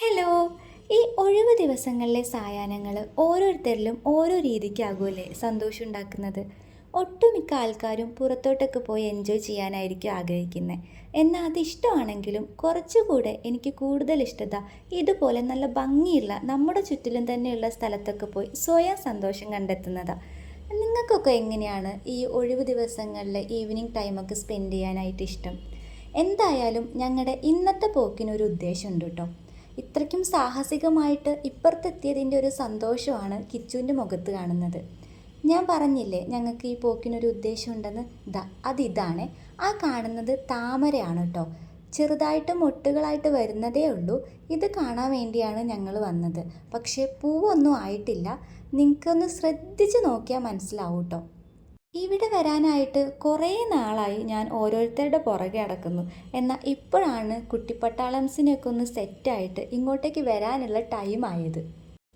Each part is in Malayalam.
ഹലോ ഈ ഒഴിവ് ദിവസങ്ങളിലെ സായാഹ്നങ്ങൾ ഓരോരുത്തരിലും ഓരോ രീതിക്കാകുമല്ലേ സന്തോഷം ഉണ്ടാക്കുന്നത്? ഒട്ടുമിക്ക ആൾക്കാരും പുറത്തോട്ടൊക്കെ പോയി എൻജോയ് ചെയ്യാനായിരിക്കും ആഗ്രഹിക്കുന്നത്. എന്നാൽ അത് ഇഷ്ടമാണെങ്കിലും കുറച്ചുകൂടെ എനിക്ക് കൂടുതൽ ഇഷ്ടത ഇതുപോലെ നല്ല ഭംഗിയുള്ള നമ്മുടെ ചുറ്റിലും തന്നെയുള്ള സ്ഥലത്തൊക്കെ പോയി സ്വയം സന്തോഷം കണ്ടെത്തുന്നതാണ് നിങ്ങൾക്കൊക്കെ എങ്ങനെയാണ് ഈ ഒഴിവ് ദിവസങ്ങളിൽ ഈവനിങ് ടൈമൊക്കെ സ്പെൻഡ് ചെയ്യാനായിട്ട് ഇഷ്ടം? എന്തായാലും ഞങ്ങളുടെ ഇന്നത്തെ പോക്കിനൊരു ഉദ്ദേശമുണ്ട് കേട്ടോ. ഇത്രയ്ക്കും സാഹസികമായിട്ട് ഇപ്പുറത്തെത്തിയതിന്റെ ഒരു സന്തോഷമാണ് കിച്ചുവിന്റെ മുഖത്ത് കാണുന്നത്. ഞാൻ പറഞ്ഞില്ലേ ഞങ്ങൾക്ക് ഈ പോക്കിനൊരു ഉദ്ദേശമുണ്ടെന്ന്? ദാ അതിതാണ്. ആ കാണുന്നത് താമരയാണ് കേട്ടോ ചെറുതായിട്ട് മൊട്ടുകളായിട്ട് വരുന്നതേ ഉള്ളൂ. ഇത് കാണാൻ വേണ്ടിയാണ് ഞങ്ങൾ വന്നത്. പക്ഷേ പൂവൊന്നും ആയിട്ടില്ല. നിങ്ങൾക്കൊന്ന് ശ്രദ്ധിച്ച് നോക്കിയാൽ മനസ്സിലാവും കേട്ടോ ഇവിടെ വരാനായിട്ട് കുറേ നാളായി ഞാൻ ഓരോരുത്തരുടെ പുറകെ അടക്കുന്നു. എന്നാൽ ഇപ്പോഴാണ് കുട്ടിപ്പട്ടാളംസിനെയൊക്കെ ഒന്ന് സെറ്റായിട്ട് ഇങ്ങോട്ടേക്ക് വരാനുള്ള ടൈം ആയത്.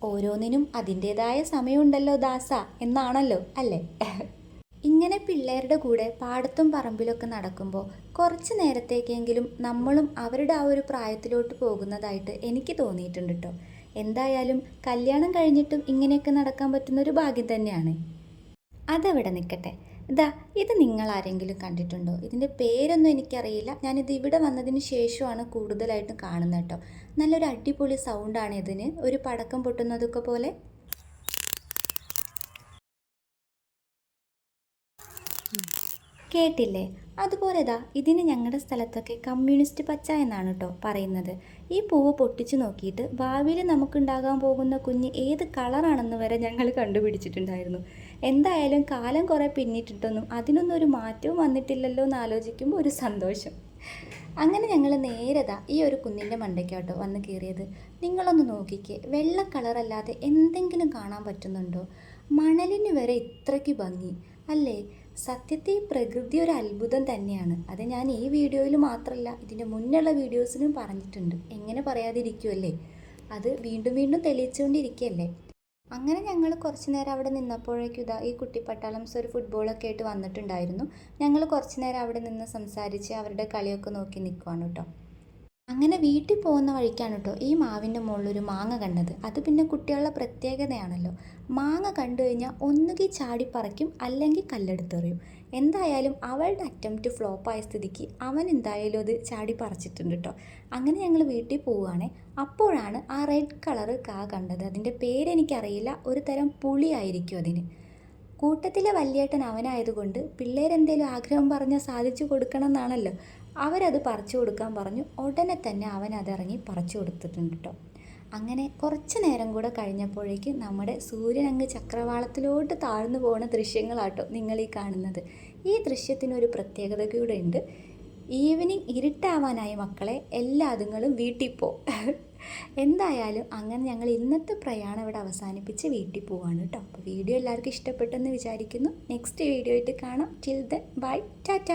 ഓരോന്നിനും അതിന്റേതായ സമയമുണ്ടല്ലോ ദാസ എന്നാണല്ലോ അല്ലേ? ഇങ്ങനെ പിള്ളേരുടെ കൂടെ പാടത്തും പറമ്പിലൊക്കെ നടക്കുമ്പോൾ കുറച്ച് നേരത്തേക്കെങ്കിലും നമ്മളും അവരുടെ ആ ഒരു പ്രായത്തിലോട്ട് പോകുന്നതായിട്ട് എനിക്ക് തോന്നിയിട്ടുണ്ട് കേട്ടോ എന്തായാലും കല്യാണം കഴിഞ്ഞിട്ടും ഇങ്ങനെയൊക്കെ നടക്കാൻ പറ്റുന്ന ഒരു ഭാഗ്യം തന്നെയാണ്. അതവിടെ നിൽക്കട്ടെ. ഇതാ ഇത് നിങ്ങൾ ആരെങ്കിലും കണ്ടിട്ടുണ്ടോ? ഇതിന്റെ പേരൊന്നും എനിക്കറിയില്ല. ഞാനിത് ഇവിടെ വന്നതിന് ശേഷമാണ് കൂടുതലായിട്ടും കാണുന്നത് കേട്ടോ. നല്ലൊരു അടിപൊളി സൗണ്ടാണ് ഇതിന്. ഒരു പടക്കം പൊട്ടുന്നതൊക്കെ പോലെ. കേട്ടില്ലേ? അതുപോലെ ഇതാ ഇതിന് ഞങ്ങളുടെ സ്ഥലത്തൊക്കെ കമ്മ്യൂണിസ്റ്റ് പച്ച എന്നാണ് കേട്ടോ പറയുന്നത്. ഈ പൂവ് പൊട്ടിച്ചു നോക്കിയിട്ട് ഭാവിയിൽ നമുക്കുണ്ടാകാൻ പോകുന്ന കുഞ്ഞ് ഏത് കളറാണെന്ന് വരെ ഞങ്ങൾ കണ്ടുപിടിച്ചിട്ടുണ്ടായിരുന്നു. എന്തായാലും കാലം കുറേ പിന്നിട്ടിട്ടൊന്നും അതിനൊന്നും ഒരു മാറ്റവും വന്നിട്ടില്ലല്ലോ എന്ന് ആലോചിക്കുമ്പോൾ ഒരു സന്തോഷം. അങ്ങനെ ഞങ്ങൾ നേരതാ ഈ ഒരു കുന്നിന്റെ മണ്ടയ്ക്കാട്ടോ വന്ന് കയറിയത് നിങ്ങളൊന്ന് നോക്കിക്കേ വെള്ള കളറല്ലാതെ എന്തെങ്കിലും കാണാൻ പറ്റുന്നുണ്ടോ? മണലിന് വരെ ഇത്രയ്ക്ക് ഭംഗി. അല്ലേ? സത്യത്തിൽ പ്രകൃതി ഒരു അത്ഭുതം തന്നെയാണ്. അത് ഞാൻ ഈ വീഡിയോയിൽ മാത്രമല്ല ഇതിന്റെ മുന്നുള്ള വീഡിയോസിലും പറഞ്ഞിട്ടുണ്ട്. എങ്ങനെ പറയാതിരിക്കുമല്ലേ അത് വീണ്ടും വീണ്ടും തെളിയിച്ചുകൊണ്ടിരിക്കുകയല്ലേ? അങ്ങനെ ഞങ്ങൾ കുറച്ച് നേരം അവിടെ നിന്നപ്പോഴേക്കും ഇതാ ഈ കുട്ടിപ്പട്ടാളംസ് ഒരു ഫുട്ബോളൊക്കെ ആയിട്ട് വന്നിട്ടുണ്ടായിരുന്നു. ഞങ്ങൾ കുറച്ച് നേരം അവിടെ നിന്ന് സംസാരിച്ച് അവരുടെ കളിയൊക്കെ നോക്കി നിൽക്കുവാണ് കേട്ടോ. അങ്ങനെ വീട്ടിൽ പോകുന്ന വഴിക്കാണ് കേട്ടോ ഈ മാവിന്റെ മുകളിലൊരു മാങ്ങ കണ്ടത്. അത് പിന്നെ കുട്ടികളുടെ പ്രത്യേകതയാണല്ലോ. മാങ്ങ കണ്ടു കഴിഞ്ഞാൽ ഒന്നുകിൽ ചാടി അല്ലെങ്കിൽ കല്ലെടുത്തെറിയും എന്തായാലും അവളുടെ അറ്റംപ്റ്റ് ഫ്ലോപ്പായ സ്ഥിതിക്ക് അവൻ എന്തായാലും അത് ചാടി പറിച്ചിട്ടുണ്ട് കേട്ടോ അങ്ങനെ ഞങ്ങൾ വീട്ടിൽ പോവുകയാണെ. അപ്പോഴാണ് ആ റെഡ് കളറ് കാ കണ്ടത്. അതിന്റെ പേരെനിക്കറിയില്ല. ഒരു തരം പുളിയായിരിക്കും അതിന്. കൂട്ടത്തിലെ വല്യേട്ടൻ അവനായതുകൊണ്ട് പിള്ളേരെന്തേലും ആഗ്രഹം പറഞ്ഞാൽ സാധിച്ചു കൊടുക്കണം എന്നാണല്ലോ അവരത് പറിച്ചു കൊടുക്കാൻ പറഞ്ഞു. ഉടനെ തന്നെ അവൻ അതിറങ്ങി പറിച്ചു കൊടുത്തിട്ടുണ്ട് കേട്ടോ അങ്ങനെ കുറച്ച് നേരം കൂടെ കഴിഞ്ഞപ്പോഴേക്ക് നമ്മുടെ സൂര്യൻ അങ്ങ് ചക്രവാളത്തിലോട്ട് താഴ്ന്നു പോകുന്ന ദൃശ്യങ്ങളാട്ടോ നിങ്ങൾ ഈ കാണുന്നത്. ഈ ദൃശ്യത്തിനൊരു പ്രത്യേകത കൂടെ ഉണ്ട്. ഈവനിങ് ഇരുട്ടാവാനായി മക്കളെ എല്ലാ അതുങ്ങളും വീട്ടിൽ പോ. എന്തായാലും അങ്ങനെ ഞങ്ങൾ ഇന്നത്തെ പ്രയാണം ഇവിടെ അവസാനിപ്പിച്ച് വീട്ടിൽ പോവാണ് കേട്ടോ. അപ്പോൾ വീഡിയോ എല്ലാവർക്കും ഇഷ്ടപ്പെട്ടെന്ന് വിചാരിക്കുന്നു. നെക്സ്റ്റ് വീഡിയോ ആയിട്ട് കാണാം. Till the by Tata